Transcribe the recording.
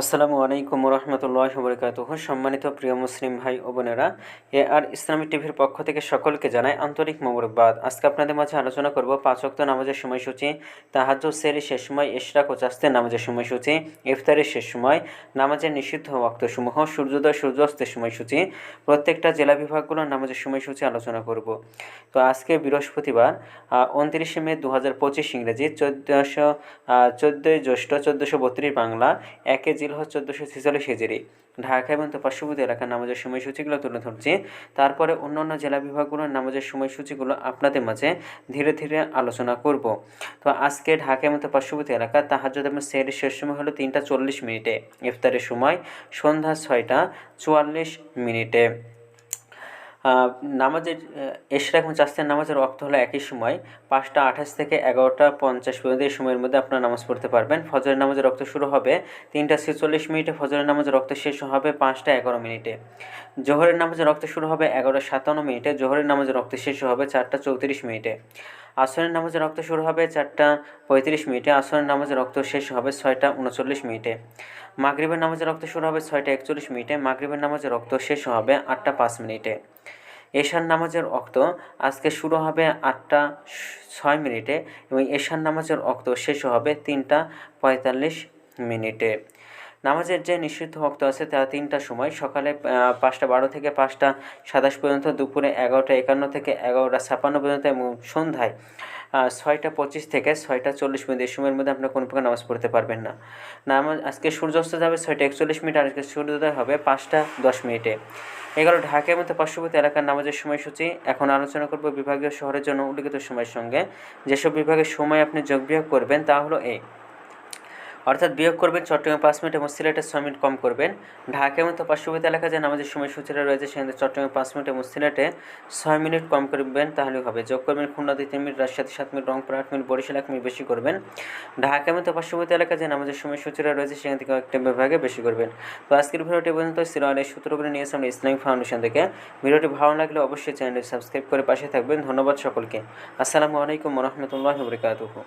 আসসালামু আলাইকুম রহমতুল্লাহ বরকাত সম্মানিত প্রিয় মুসলিম ভাই ও বোনেরা, এ আর ইসলামী টিভির পক্ষ থেকে সকলকে জানায় আন্তরিক মোবারকবাদ। আজকে আপনাদের মাঝে আলোচনা করব পাঁচ ওয়াক্ত নামাজের সময়সূচি তাহাজ সেরি শেষ সময়, ইশরাক ও চাস্তের নামাজের সময়সূচি, ইফতারের শেষ সময়, নামাজের নিষিদ্ধ ওয়াক্তসমূহ, সূর্যোদয়, সূর্যাস্তের সময়সূচি, প্রত্যেকটা জেলা বিভাগগুলোর নামাজের সময়সূচি আলোচনা করব। তো আজকে বৃহস্পতিবার উনত্রিশে মে দু হাজার পঁচিশ ইংরেজি, চোদ্দোশো চোদ্দোই জ্যৈষ্ঠ, চোদ্দোশো বত্রিশ বাংলা, একে জিলহজ চোদ্দোশো ছেচল্লিশ হেজেরি। ঢাকা এবং পার্শ্ববর্তী এলাকার নামাজের সময়সূচিগুলো তুলে ধরছি। তারপরে অন্যান্য জেলা বিভাগগুলোর নামাজের সময়সূচিগুলো আপনাদের মাঝে ধীরে ধীরে আলোচনা করব। তো আজকে ঢাকা এবং পার্শ্ববর্তী এলাকা তাহাজুদ এবং সের শেষ সময় হলো তিনটা চল্লিশ মিনিটে। ইফতারের সময় সন্ধ্যা ছয়টা চুয়াল্লিশ মিনিটে। নামাজের এশরাক এবং চাস্তের নামাজের রক্ত হলো একই সময়, পাঁচটা আঠাশ থেকে এগারোটা পঞ্চাশ পর্যন্ত এই সময়ের মধ্যে আপনারা নামাজ পড়তে পারবেন। ফজরের নামাজের রক্ত শুরু হবে তিনটা ছেচল্লিশ মিনিটে, ফজরের নামাজের রক্ত শেষ হবে পাঁচটা এগারো মিনিটে। জোহরের নামাজের রক্ত শুরু হবে এগারোটা সাতান্ন মিনিটে, জোহরের নামাজের রক্ত শেষ হবে চারটা চৌত্রিশ মিনিটে। আসরের নামাজের রক্ত শুরু হবে চারটা পঁয়ত্রিশ মিনিটে, আসরের নামাজের রক্ত শেষ হবে ছয়টা উনচল্লিশ মিনিটে। মাগরিবের নামাজের রক্ত শুরু হবে ছয়টা একচল্লিশ মিনিটে, মাগরিবের নামাজের রক্ত শেষ হবে আটটা পাঁচ মিনিটে। এশার নামাজের অক্ত আজকে শুরু হবে আটটা ছয় মিনিটে এবং এশার নামাজের অক্ত শেষ হবে তিনটা পঁয়তাল্লিশ মিনিটে। নামাজের যে নিষিদ্ধ অক্ত আছে তা তিনটা সময়, সকালে পাঁচটা বারো থেকে পাঁচটা সাতাশ পর্যন্ত, দুপুরে এগারোটা একান্ন থেকে এগারোটা ছাপান্ন পর্যন্ত এবং সন্ধ্যায় ছয়টা পঁচিশ থেকে ছয়টা চল্লিশ মিনিট, এই সময়ের মধ্যে আপনার কোনো প্রকার নামাজ পড়তে পারবেন না। নামাজ, আজকে সূর্যাস্ত যাবে ছয়টা একচল্লিশ মিনিট, আর আজকে সূর্যোদয় হবে পাঁচটা দশ মিনিটে। এগারো, ঢাকার মধ্যে পার্শ্ববর্তী এলাকার নামাজের সময়সূচি। এখন আলোচনা করব বিভাগীয় শহরের জন্য উল্লিখিত সময়ের সঙ্গে। যেসব বিভাগের সময় আপনি যোগ বিয়োগ করবেন তা হলো এই অর্থাৎ বিয়োগ করবেন চট্টগ্রামে পাঁচ মিনিট এবং সিলেটে ছয় মিনিট কম করবেন। ঢাকা এবং পার্শ্ববর্তী এলাকা যে নামাজের সময়সূচিটা রয়েছে, সেখানে চট্টগ্রামে পাঁচ মিনিট এবং সিলেটে ছয় মিনিট কম করবেন তাহলে হবে। যোগ করবেন খুলনাতে তিন মিনিট, রাজশাহী সাত মিনিট, রংপুর আট মিনিট, বরিশাল এক মিনিট বেশি করবেন। ঢাকা এবং পার্শ্ববর্তী এলাকা যে নামাজের সময়সূচিটা রয়েছে, সেখান থেকে একটা বিভাগে বেশি করবেন। তো আজকের ভিডিওটি পর্যন্ত সিরাল এই সূত্র করে নিয়েছে আমরা ইসলামিক ফাউন্ডেশন থেকে। ভিডিওটি ভালো লাগলে অবশ্যই চ্যানেলটি সাবস্ক্রাইব করে পাশে থাকবেন। ধন্যবাদ সকলকে। আসসালামু আলাইকুম রহমতুল্লাহ বরকাতুহ।